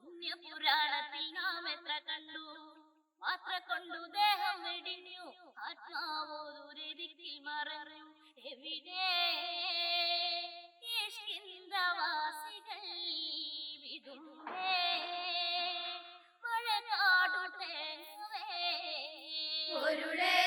പുണ്യപുരാണത്തിൽ നാം എത്ര കണ്ടു? മാത്ര ദേഹം വെടിഞ്ഞു. ദിക്കിൽ മറഞ്ഞു. എവിടെ? വിതുമ്പേ പൊരുളേ